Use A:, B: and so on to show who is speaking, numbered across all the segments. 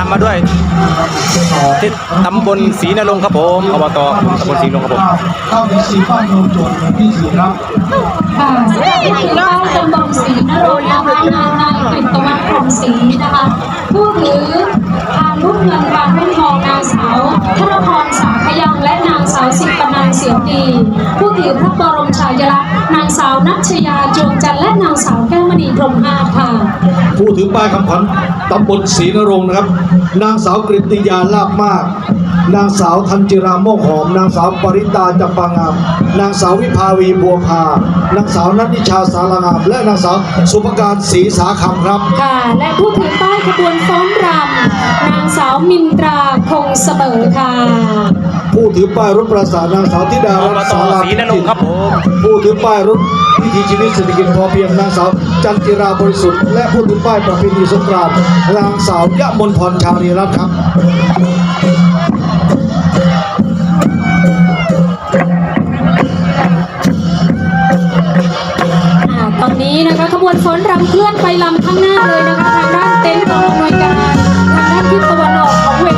A: ามมาด้วยที่ตำบลศรีนรงค์ครับผมอบตตำบลศรีนรงค์ครับผม
B: เข้าในสีฟ้าโยมโจทย์ที่สีครับ
C: ค่ะสำหรับผู้ถือป้าตำบลศรีนรงค์นะคะนายนายกฤตวัฒน์พรหมศรีนะคะผู้ถือพานลูกเงินรางรุ่งทองนางสาวธนพรสาขยังและนางสาวสิปนันเสียงดีผู้ถือพระบร นางสาวนัชยาจวงจันทร์และนางสาวแก้วมณีพรหมอาจค่ะ
B: ผู้ถือป้ายคำขวัญตำบลศรีนรงค์นะครับ นางสาวกฤติยาลาบมาก นางสาวธันจิราโมกหอม นางสาวปริตาจำปางาม นางสาววิภาวีบัวพานางสาวนัทนิชาสารงาม และนางสาวสุภการศรีสาคำครับ
C: ค่ะและผู้ถือป้ายขบวนฟ้อนรำนางสาวมินตราคงเสมอค่ะ
B: ผู้ถือป้ายรถประสานนางสาวธิดา
A: อบ
B: รัต
A: ต
B: สารา
A: ศรีนรงค์ครับผม
B: ผู้ ถือป้ายรถวิถีชีวิตเศรษฐกิจพอเพียงนางสาวจันจิราบริสุทธิ์และผู้ถือป้ายประเพณีสงกรานต์นางสาวยะมนพรชาลีรัตน์ครับ
C: ตอนนี้นะคะขบวนฟ้อนรำเคลื่อนไปลำข้างหน้าเลยนะคะทางด้านเต็นท์กองอำนวยการทางด้านทิศตะวันออกของเวท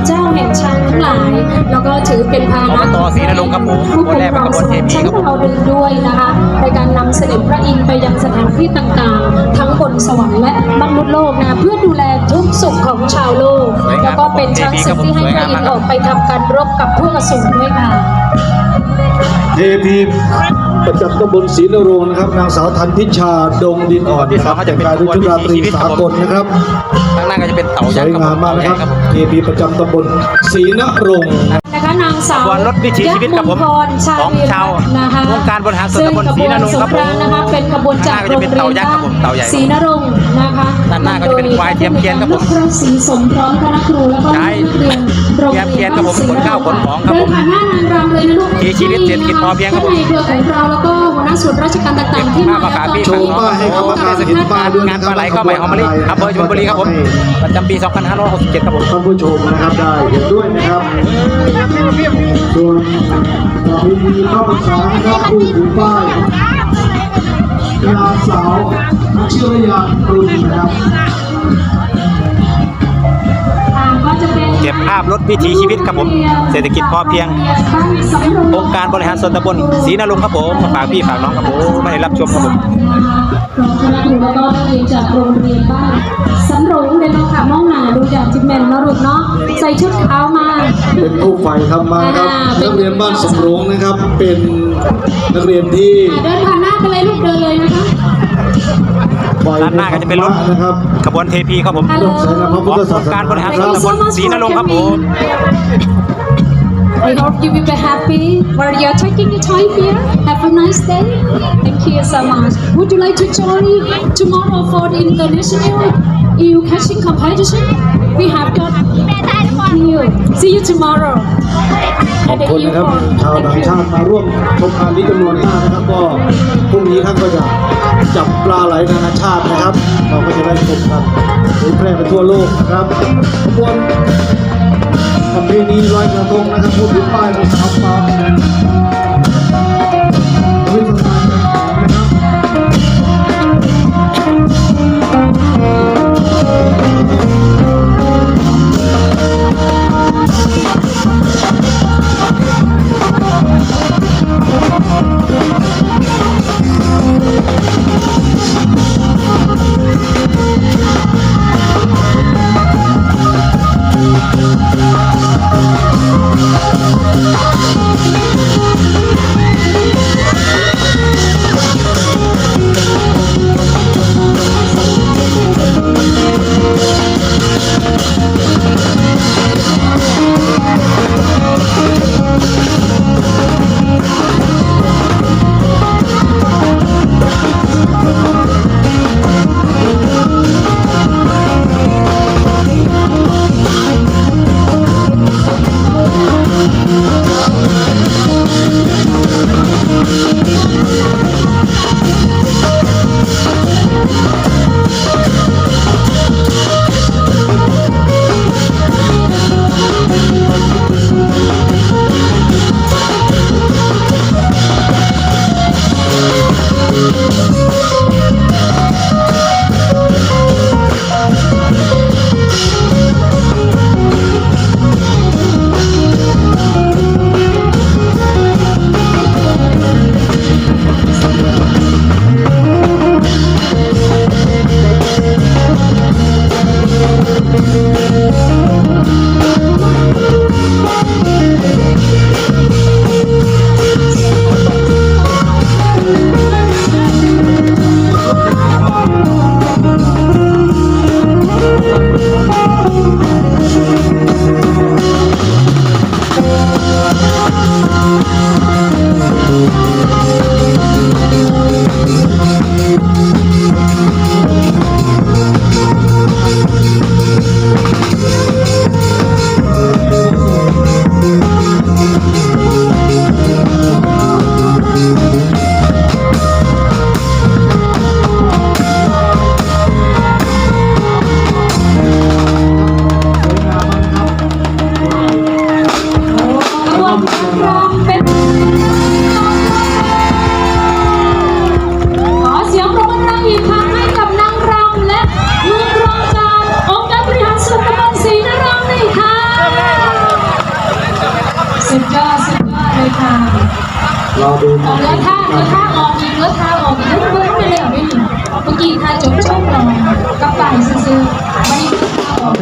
C: เป็นเจ้าแห่งช้างทั้งหลาย แล้วก็ถือเป็นพาหนะ
A: อบตศรีนรงค์ครับผม
C: ผู้
A: ขบ
C: ป
A: วน
C: ก
A: แรก
C: ค
A: เป็น
C: รอง
A: ขบวนเทพี
C: ชั้น
A: ครับผม
C: เราดึงด้วยนะคะ ในการนำเสด็จพระอินทร์ไปยังสถานที่ต่างๆ ทั้งบนสวรรค์และมนุษย์โลกนะเพื่อดูแลทุกสุขของชาวโลก
A: สวยงาม
C: แล้วก็เป็นช้างศึกที่ให้พระอินทร์ออกไปทำการรบกับพวกอสูรด้วยค่ะ
B: เทพีประจำตำบลศรีนรงค์นะครับ นางสาวธันพิชาดงดินอ่อน
A: ที่
B: นะ
A: ส
B: ค
A: อ
B: รั
A: ง
B: บ
A: เขาจะ
B: แต่ง
A: เป็น
B: กายด้วยชุดราตรีสากลนะครับ
A: ข้างหน้าก็จะเป็นเต่า
B: ส
A: ยัก
B: วย
A: ษ์ครับ
B: งามมากนะครับ
A: เต่ายักษ์ครับผม
B: เทพีประจำตำบลศรีนรงค์
C: นะคะนาง สาว
A: ขบวนรถวิถีชีวิตครับผม
C: ยะมงคลชา
A: ของ
C: ลี
A: ชาว
C: นะคะ
A: วงการบริหารส่วนตำบลศรีนรงค์ครับผม
C: ซึ่งขบวนสงกรานต์นะคะเป็นขบวนจาก
A: ข้างหน้าก็จะเป็นเต่ายักษ์ครับผมเต่าใหญ่
C: ศรีนรงค์นะคะ
A: ด้านหน้าก็จะเป็นควายเทียมเกวียนครับผม
C: พระศรีสมพร้อมคณะครูแล้วก็
A: ใช่
C: นักเรียนโรงเรียน
A: เทียมเกวียนครับผมขนข้าวขนของครับผม
C: เดินผ่านหน้านางรำเลยนะลูก
A: วิถีชีวิตเศรษฐกิจพอเพียงครับผม
C: ท่านในเครือของเราแล้วก็หัวหน้าส่วนราชการต่างๆที่มา
A: ภาพมาขาพี่
B: โชว์ป้ายให้ครับ
A: เทศกิจการงานปลาไหลข้าวใหม่หอมมะลิอำเภอชลบุรีครับผมประจำปี 2567 ครับผม
B: ท่านผู้ชมนะครับได้เห็นด้วยนะครับส่วนประเพณีข้าพรรษานะครับผู้ถือป้ายนางสาวนัชรยาตุนนะครับ
A: ภาพรถวิถีชีวิตครับผม เศรษฐกิจพอเพียง องค์การบริหารส่วนตำบลศรีนรงค์ครับผมฝากพี่ฝากน้องครับผมไม่ได้รับชมครับผม
C: รองคณะครูแล้วก็นักเรียนจากโรงเรียนบ้านสำโรงเลยเนาะค่ะมองหนาดูจากจิมเมนเนาะลูกเนาะใส่ชุดขาวมา
B: เป็นผู้ใฝ่ธรรมาครับ
C: อ่าเป็น
B: นักเรียนบ้านสำโรงนะครับ เป็นนักเรียนที่
C: อ่าเดินผ่านหน้ากันเลยลูกเดินเลยนะคะ
B: ใฝ่
A: ด้านหน้าก็จะเป็นรถ
B: นะครับ
A: ขบวนเทพีครับผม
C: ฮัลโหล
B: ใช้ในพระ
A: ข
B: พุ
A: อ
B: ท
A: ง
B: ธศา
A: อง
B: ส
A: ค์
B: นา
A: การบริหาร
B: ค
A: ส่วน
B: รับ
A: ตำบลศรีนรงค์ครับผม
C: I hope you will be happy while you're taking your time here. Have a nice day. Thank you so much. Would you like to join tomorrow for the international eel catching competition? We have got. Thank you. See you tomorrow.
B: ขอบ
C: At the
B: คุณ
C: eel
B: นะครับ
C: pond.
B: ชาว
C: Thank
B: ต่าง
C: you.
B: ชาติมาร่วมชมงานนี้จำนวนมากนะครับก็พรุ่งนี้ท่านก็จะจับปลาไหลนานาชาตินะครับ เราก็จะได้ชมกันเผยแพร่ไปทั่วโลกนะครับขบวนประเพณีลอยกระทงนะครับผู้ถือป้ายภาษาฟ้า ร
C: รอดูกันื้อท่าเนื้อท่าออกมีเนื้อท่าออกมีเแล้วมันไม่เร็ไม่หนีเมื่อกี้ท่าจบช่องนอนกระป๋ายซื้อไม่ได้ถ้าออก